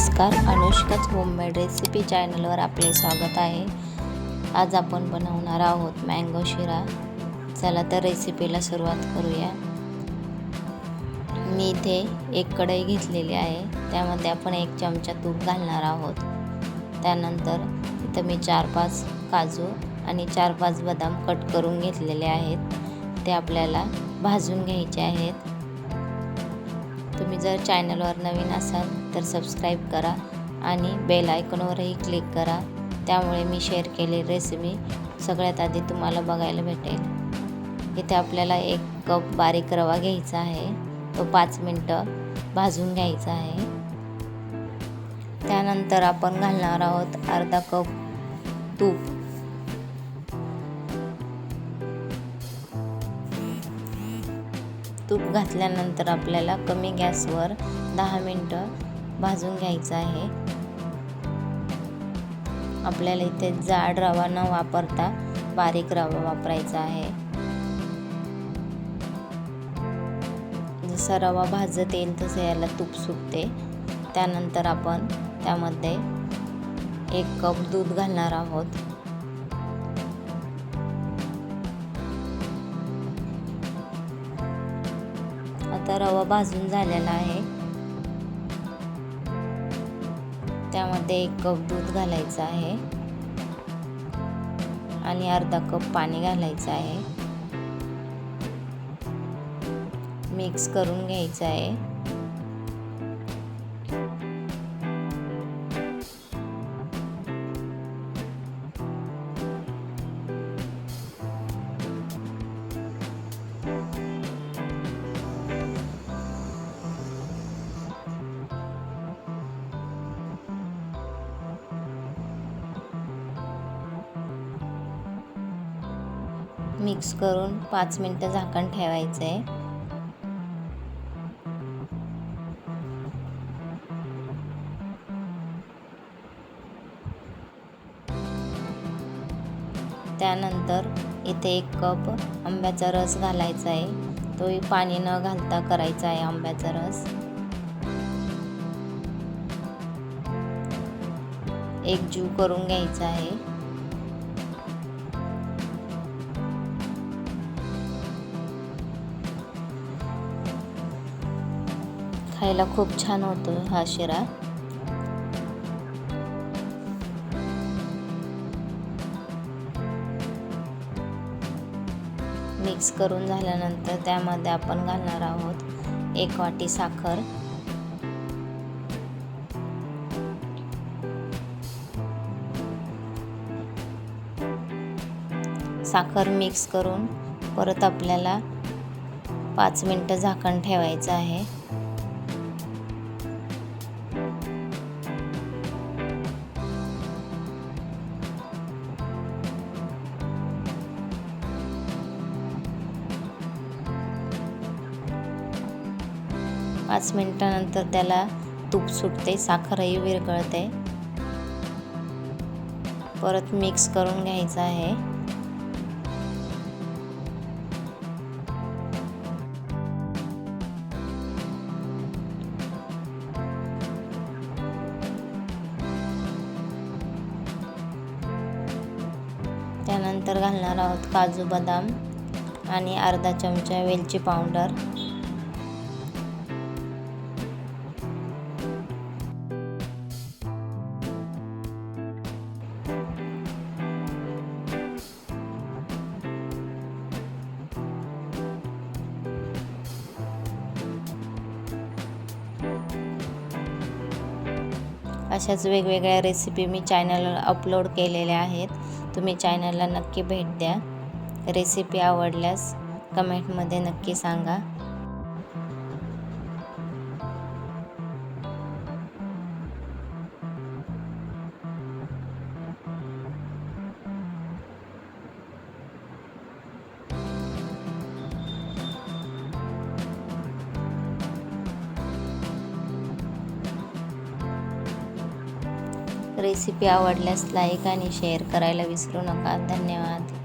नमस्कार अनुष्काच homemade recipe चॅनलवर आपले स्वागत आहे. आज आपण बनवणार आहोत मँगो शिरा. चला तर रेसिपीला सुरुवात करूया. मी इथे एक कढई घेतलेली आहे. त्यामध्ये आपण एक चमचा तूप घालणार आहोत. त्यानंतर इथं मी चार पाच काजू आणि चार पाच बदाम कट करून घेतलेले आहेत. ते आपल्याला भाजून घ्यायचे आहेत. तुम्ही जर चॅनलवर नवीन असाल तर सबस्क्राईब करा आणि बेल आयकॉनवरही क्लिक करा. त्यामुळे मी शेअर केली रेसिपी सगळ्यात आधी तुम्हाला बघायला भेटेल. इथे आपल्याला एक कप बारीक रवा घ्यायचा आहे. तो पाच मिनटं भाजून घ्यायचा आहे. त्यानंतर आपण घालणार आहोत अर्धा कप तूप. तूप घातल्यानंतर आपल्याला कमी गॅसवर दहा मिनटं भाजून घ्यायचं आहे. आपल्याला इथे जाड रवा न वापरता बारीक रवा वापरायचा आहे. जसा रवा भाजत येईल तसं याला तूप सुटते त्यानंतर आपण त्यामध्ये एक कप दूध घालणार आहोत. आता रवा भाजून झालेला आहे. त्यामध्ये एक कप दूध घालायचं आहे. आणि अर्धा कप पाणी घालायचं आहे. मिक्स करून घ्यायचं आहे. मिक्स करून पाच मिनटं झाकण ठेवायचं आहे. त्यानंतर इथे एक कप आंब्याचा रस घालायचा आहे. तोही पाणी न घालता करायचा आहे आंब्याचा रस. एक जू करून घ्यायचा आहे. खायला खूप छान होतो हा शिरा. मिक्स करून झाल्यानंतर त्यामध्ये आपण घालणार आहोत एक वाटी साखर. साखर मिक्स करून परत आपल्याला पाच मिनटं झाकण ठेवायचं आहे. पाच मिनटानंतर त्याला तूप सुटते साखरही विरघळते. परत मिक्स करून घ्यायचं आहे. त्यानंतर घालणार आहोत काजू बदाम आणि अर्धा चमचा वेलची पावडर. अशाच वेगवेगळ्या रेसिपी मी चॅनलवर अपलोड केलेल्या आहेत. तुम्ही चॅनलला नक्की भेट द्या. रेसिपी आवडल्यास कमेंटमध्ये नक्की सांगा. रेसिपी आवडल्यास लाईक आणि शेअर करायला विसरू नका. धन्यवाद.